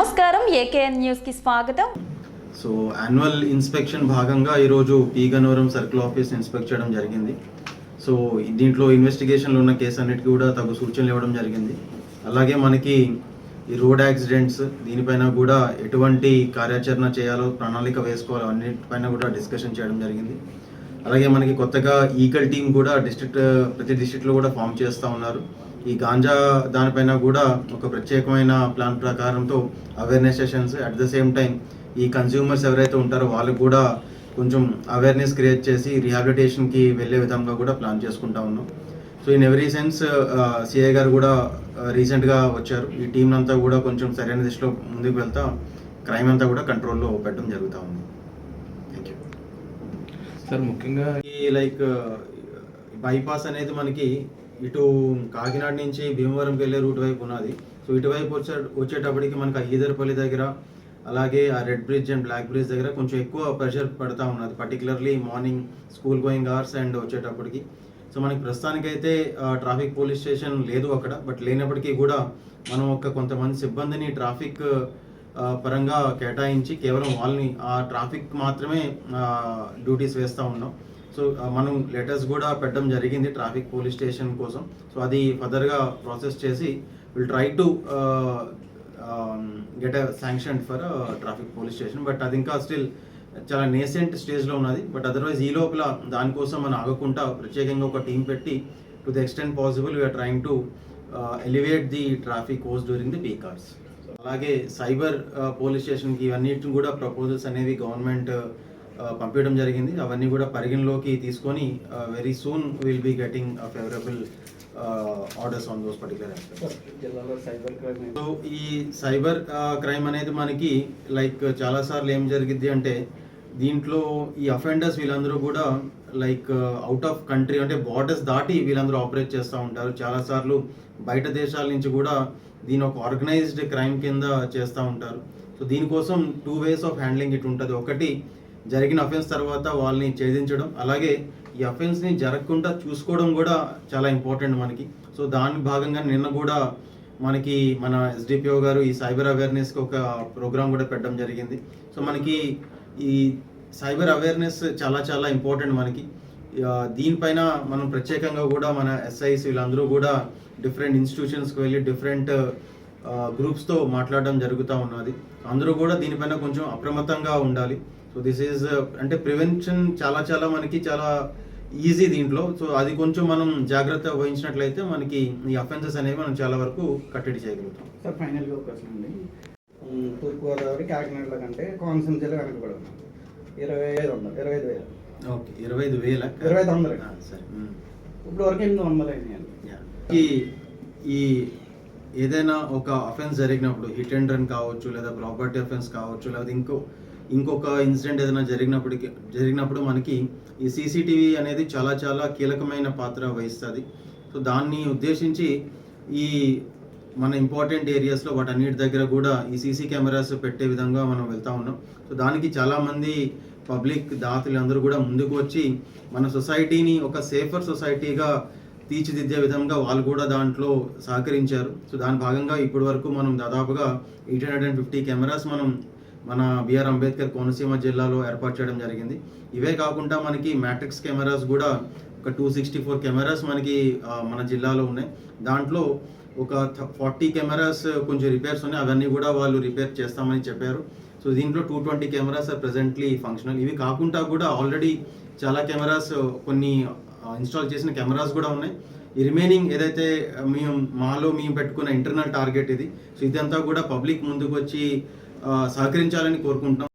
నమస్కారం ఏకేఎన్ న్యూస్కి స్వాగతం. సో యాన్యువల్ ఇన్స్పెక్షన్ భాగంగా ఈరోజు పీగనవరం గన్నవరం సర్కిల్ ఆఫీస్ ఇన్స్పెక్ట్ చేయడం జరిగింది. సో దీంట్లో ఇన్వెస్టిగేషన్లో ఉన్న కేసు అన్నిటికీ కూడా తగు సూచనలు ఇవ్వడం జరిగింది. అలాగే మనకి ఈ రోడ్ యాక్సిడెంట్స్ దీనిపైన కూడా ఎటువంటి కార్యాచరణ చేయాలో ప్రణాళిక వేసుకోవాలో అన్నిటిపైన కూడా డిస్కషన్ చేయడం జరిగింది. అలాగే మనకి కొత్తగా ఈకల్ టీం కూడా డిస్ట్రిక్ట్ ప్రతి డిస్ట్రిక్ట్లో కూడా ఫామ్ చేస్తూ ఉన్నారు. ఈ గాంజా దానిపైన కూడా ఒక ప్రత్యేకమైన plan ప్రకారంతో awareness sessions at the same time ఈ కన్స్యూమర్స్ ఎవరైతే ఉంటారో వాళ్ళకు కూడా కొంచెం అవేర్నెస్ క్రియేట్ చేసి రిహాబిలిటేషన్కి వెళ్ళే విధంగా కూడా ప్లాన్ చేసుకుంటా ఉన్నాం. So in every sense CI గారు కూడా రీసెంట్గా వచ్చారు. ఈ టీం అంతా కూడా కొంచెం సరైన దిశలో ముందుకు వెళ్తా క్రైమ్ అంతా కూడా కంట్రోల్లో పెట్టడం జరుగుతూ ఉంది. థ్యాంక్ యూ సార్ ముఖ్యంగా ఈ లైక్ బైపాస్ అనేది మనకి ఇటు కాకినాడ నుంచి భీమవరంకి వెళ్ళే రూట్ వైపు ఉన్నది. సో ఇటువైపు వచ్చే వచ్చేటప్పటికి మనకి ఆ ఈదర్పల్లి దగ్గర అలాగే ఆ red bridge and black bridge దగ్గర కొంచెం ఎక్కువ ప్రెషర్ పడతా ఉన్నది. Particularly morning school going hours and వచ్చేటప్పటికి. సో మనకి ప్రస్తుతానికైతే ట్రాఫిక్ పోలీస్ స్టేషన్ లేదు అక్కడ బట్ లేనప్పటికీ కూడా మనం ఒక కొంతమంది సిబ్బందిని ట్రాఫిక్ పరంగా కేటాయించి కేవలం వాళ్ళని ఆ ట్రాఫిక్ మాత్రమే డ్యూటీస్ వేస్తూ ఉన్నాం. మనం లెటర్స్ కూడా పెట్టడం జరిగింది ట్రాఫిక్ పోలీస్ స్టేషన్ కోసం. సో అది ఫర్దర్గా ప్రాసెస్ చేసి will try to get a sanction for traffic police station but అది ఇంకా స్టిల్ చాలా నేసెంట్ స్టేజ్లో ఉన్నది. బట్ అదర్వైజ్ ఈ లోపల దానికోసం మనం ఆగకుండా ప్రత్యేకంగా ఒక టీం పెట్టి to the extent possible we're trying to elevate the traffic course during the peak hours అలాగే సైబర్ పోలీస్ స్టేషన్కి ఇవన్నిటిని కూడా ప్రపోజల్స్ అనేవి గవర్నమెంట్ పంపించడం జరిగింది. అవన్నీ కూడా పరిగణలోకి తీసుకొని very soon will be getting favourable orders on those particular so ఈ సైబర్ క్రైమ్ అనేది మనకి లైక్ చాలా సార్లు ఏం జరిగిద్ది అంటే దీంట్లో ఈ అఫెండర్స్ వీళ్ళందరూ కూడా లైక్ అవుట్ ఆఫ్ కంట్రీ అంటే బార్డర్స్ దాటి వీళ్ళందరూ ఆపరేట్ చేస్తూ ఉంటారు. చాలా సార్లు బయట దేశాల నుంచి కూడా దీని ఒక ఆర్గనైజ్డ్ క్రైమ్ కింద చేస్తూ ఉంటారు. సో దీనికోసం two ways of handling it ఉంటుంది. ఒకటి జరిగిన అఫెన్స్ తర్వాత వాళ్ళని ఛేదించడం అలాగే ఈ అఫెన్స్ని జరగకుండా చూసుకోవడం కూడా చాలా ఇంపార్టెంట్ మనకి. సో దాని భాగంగా నిన్న కూడా మనకి మన ఎస్డిపిఓ గారు ఈ సైబర్ అవేర్నెస్కి ఒక ప్రోగ్రామ్ కూడా పెట్టడం జరిగింది. సో మనకి ఈ సైబర్ అవేర్నెస్ చాలా చాలా ఇంపార్టెంట్ మనకి. దీనిపైన మనం ప్రత్యేకంగా కూడా మన ఎస్ఐస్ వీళ్ళందరూ కూడా డిఫరెంట్ ఇన్స్టిట్యూషన్స్కి వెళ్ళి డిఫరెంట్ గ్రూప్స్తో మాట్లాడడం జరుగుతూ ఉన్నది. అందరూ కూడా దీనిపైన కొంచెం అప్రమత్తంగా ఉండాలి. సో దిస్ ఈజ్ అంటే ప్రివెన్షన్ చాలా చాలా మనకి చాలా ఈజీ దీంట్లో. సో అది కొంచెం మనం జాగ్రత్త వహించినట్లయితే మనకి ఈ అఫెన్సెస్ అనేవి మనం చాలా వరకు కట్టడి చేయగలుగుతాం. సార్ ఫైనల్గా ఒక క్వశ్చన్ అండి. తూర్పుగోదావరి కాకినాడలో కంటే కోనసీమ జిల్లా వెనకబడి ఉన్నాం ఇరవై ఐదు వందలు ఇరవై ఐదు వేలు. ఓకే ఇరవై ఐదు వేల. ఇరవై ఐదు వందలు. సరే. ఇప్పుడు వరకు ఎనిమిది వందలు. ఈ ఈ ఏదైనా ఒక అఫెన్స్ జరిగినప్పుడు హిట్ అండ్ రన్ కావచ్చు లేదా ప్రాపర్టీ అఫెన్స్ కావచ్చు లేదా ఇంకో ఇంకొక ఇన్సిడెంట్ ఏదైనా జరిగినప్పటికి జరిగినప్పుడు మనకి ఈ సీసీటీవీ అనేది చాలా చాలా కీలకమైన పాత్ర వహిస్తుంది. సో దాన్ని ఉద్దేశించి ఈ మన ఇంపార్టెంట్ ఏరియాస్లో వాటన్నిటి దగ్గర కూడా ఈ సీసీ కెమెరాస్ పెట్టే విధంగా మనం వెళ్తూ ఉన్నాం. సో దానికి చాలామంది పబ్లిక్ దాతలు అందరూ కూడా ముందుకు వచ్చి మన సొసైటీని ఒక సేఫర్ సొసైటీగా తీర్చిదిద్దే విధంగా వాళ్ళు కూడా దాంట్లో సహకరించారు. సో దాని భాగంగా ఇప్పటి వరకు మనం దాదాపుగా eight hundred and fifty cameras మనం మన బిఆర్ అంబేద్కర్ కోనసీమ జిల్లాలో ఏర్పాటు చేయడం జరిగింది. ఇవే కాకుండా మనకి మ్యాట్రిక్స్ కెమెరాస్ కూడా ఒక టూ సిక్స్టీ ఫోర్ కెమెరాస్ మనకి మన జిల్లాలో ఉన్నాయి. దాంట్లో ఒక ఫార్టీ కెమెరాస్ కొంచెం రిపేర్స్ ఉన్నాయి. అవన్నీ కూడా వాళ్ళు రిపేర్ చేస్తామని చెప్పారు. సో దీంట్లో two twenty cameras are presently functional ఇవి కాకుండా కూడా ఆల్రెడీ చాలా కెమెరాస్ కొన్ని ఇన్స్టాల్ చేసిన కెమెరాస్ కూడా ఉన్నాయి. ఈ రిమైనింగ్ ఏదైతే మేము మాలో మేము పెట్టుకున్న ఇంటర్నల్ టార్గెట్ ఇది. సో ఇదంతా కూడా పబ్లిక్ ముందుకు వచ్చి సహకరించాలని కోరుకుంటున్నాం.